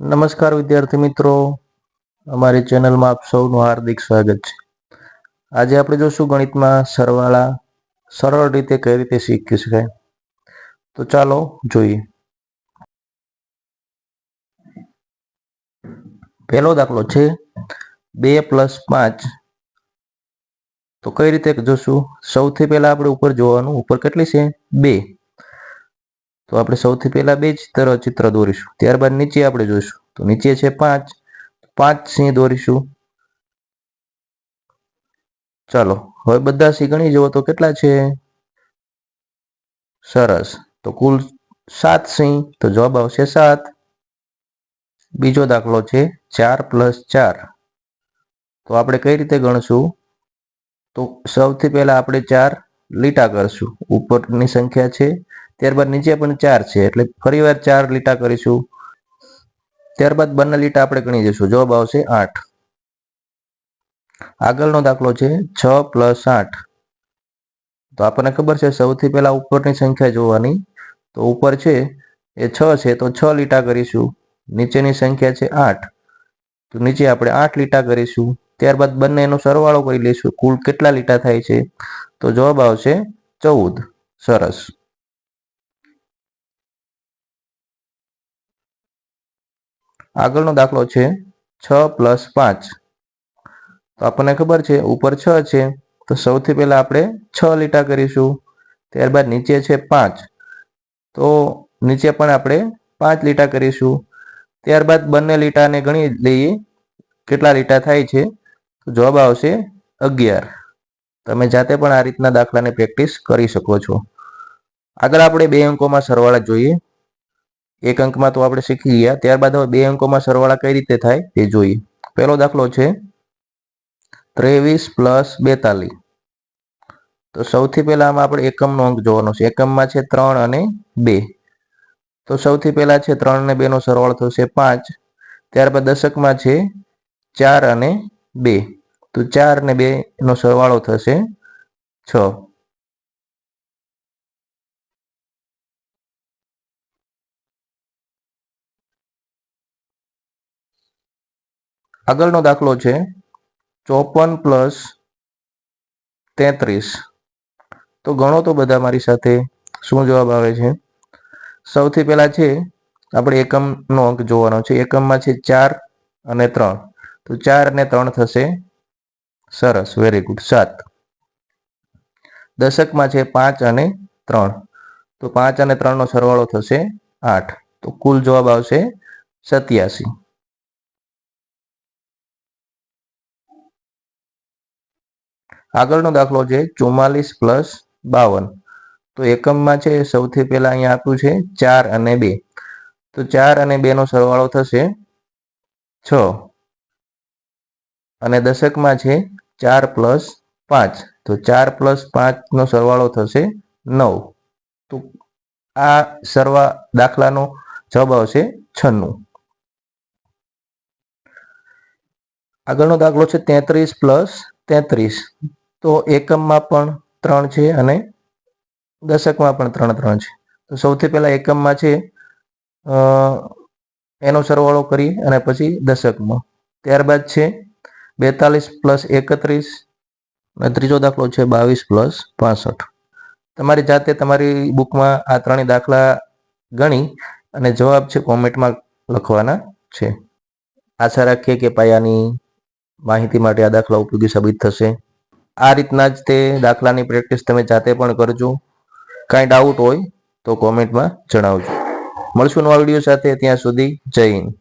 નમસ્કાર વિદ્યાર્થી મિત્રો. અમારી ચેનલમાં આપ સૌનું હાર્દિક સ્વાગત છે. આજે આપણે જોશું ગણિતમાં સરવાળા સરળ રીતે કઈ રીતે શીખી શકાય. તો ચાલો જોઈએ. પહેલો દાખલો છે બે પ્લસ પાંચ. તો કઈ રીતે જોશું? સૌથી પહેલા આપણે ઉપર જોવાનું, ઉપર કેટલી છે? બે. તો આપણે સૌથી પહેલા બે ચિત્ર ચિત્ર દોરીશું. ત્યારબાદ નીચે આપણે જોઈશું. તો નીચે છે પાંચ. પાંચ સિંહ દોરીશું. ચાલો, હવે બધા સિંહ ગણી જુઓ તો કેટલા છે? સરસ. તો કુલ સાત સિંહ. તો જવાબ આવશે સાત. બીજો દાખલો છે ચાર પ્લસ ચાર. તો આપણે કઈ રીતે ગણશું? તો સૌથી પહેલા આપણે ચાર લીટા કરશું. ઉપરની સંખ્યા છે ત્યારબાદ નીચે પણ ચાર છે. એટલે ફરીવાર ચાર લીટા કરીશું. ત્યારબાદ બંને લીટા આપણે ગણી જઈશું. જવાબ આવશે આઠ. આગળનો દાખલો છે છ પ્લસ આઠ. તો આપણને ખબર છે સૌથી પહેલા ઉપરની સંખ્યા જોવાની. તો ઉપર છે એ છ છે. તો છ લીટા કરીશું. નીચેની સંખ્યા છે આઠ. તો નીચે આપણે આઠ લીટા કરીશું. ત્યારબાદ બંને એનો સરવાળો કરી લઈશું. કુલ કેટલા લીટા થાય છે? તો જવાબ આવશે ચૌદ. સરસ. આગળનો દાખલો છે છ પ્લસ પાંચ. તો આપણને ખબર છે, ઉપર છ છે, તો સૌથી પહેલા આપણે છ લીટા કરીશું, ત્યારબાદ નીચે છે પાંચ. તો નીચે પણ આપણે પાંચ લીટા કરીશું. ત્યારબાદ બંને લીટાને ગણી લઈએ, કેટલા લીટા થાય છે? તો જવાબ આવશે અગિયાર. તમે જાતે પણ આ રીતના દાખલાની પ્રેક્ટિસ કરી શકો છો. આગળ આપણે બે અંકોમાં સરવાળા જોઈએ. એક અંકમાં તો આપણે શીખી ગયા. ત્યારબાદ હવે બે અંકોમાં સરવાળા કઈ રીતે થાય તે જોઈએ. પહેલો દાખલો છે ત્રેવીસ પ્લસ બેતાલીસ. તો સૌથી પહેલા આમાં આપણે એકમનો અંક જોવાનો છે. એકમમાં છે ત્રણ અને બે. તો સૌથી પહેલા છે ત્રણ અને બે નો સરવાળો થશે પાંચ. ત્યારબાદ દશકમાં છે ચાર અને બે. તો ચાર ને બે નો સરવાળો થશે છ. આગળનો દાખલો છે ચોપન પ્લસ તેત્રીસ. તો ગણો તો બધા મારી સાથે શું જવાબ આવે છે? સૌથી પહેલા છે, આપણે એકમનો અંક જોવાનો છે. એકમમાં છે ચાર અને ત્રણ. તો ચાર અને ત્રણ થશે સરસ વેરી ગુડ સાત. દશકમાં છે પાંચ અને ત્રણ. તો પાંચ અને ત્રણનો સરવાળો થશે આઠ. તો કુલ જવાબ આવશે સત્યાસી. આગળનો દાખલો છે ચુમ્માલીસ પ્લસ બાવન. તો એકમમાં છે સૌથી પહેલા અહીંયા આપ્યું છે ચાર અને બે. તો ચાર અને બે નો સરવાળો થશે છ. અને દશકમાં છે ચાર પ્લસ પાંચ. તો ચાર પ્લસ પાંચનો સરવાળો થશે નવ. તો આ સરવા દાખલાનો જવાબ આવશે છન્નું. આગળનો દાખલો છે તેત્રીસ પ્લસ તેત્રીસ. તો એકમમાં પણ ત્રણ છે અને દશકમાં પણ ત્રણ ત્રણ છે. તો સૌથી પહેલાં એકમમાં છે એનો સરવાળો કરી અને પછી દશકમાં. ત્યારબાદ છે, બેતાલીસ પ્લસ એકત્રીસ અને ત્રીજો દાખલો છે બાવીસ પ્લસ પાસઠ. તમારી જાતે તમારી બુકમાં આ ત્રણેય દાખલા ગણી અને જવાબ છે કોમેન્ટમાં લખવાના છે. આશા રાખીએ કે પાયાની માહિતી માટે આ દાખલા ઉપયોગી સાબિત થશે. આ રીતના જ તે દાખલાની પ્રેક્ટિસ તમે જાતે પણ કરજો. કાંઈ ડાઉટ હોય તો કોમેન્ટમાં જણાવજો. મળશું નવા વીડિયો સાથે. ત્યાં સુધી જય હિન્દ.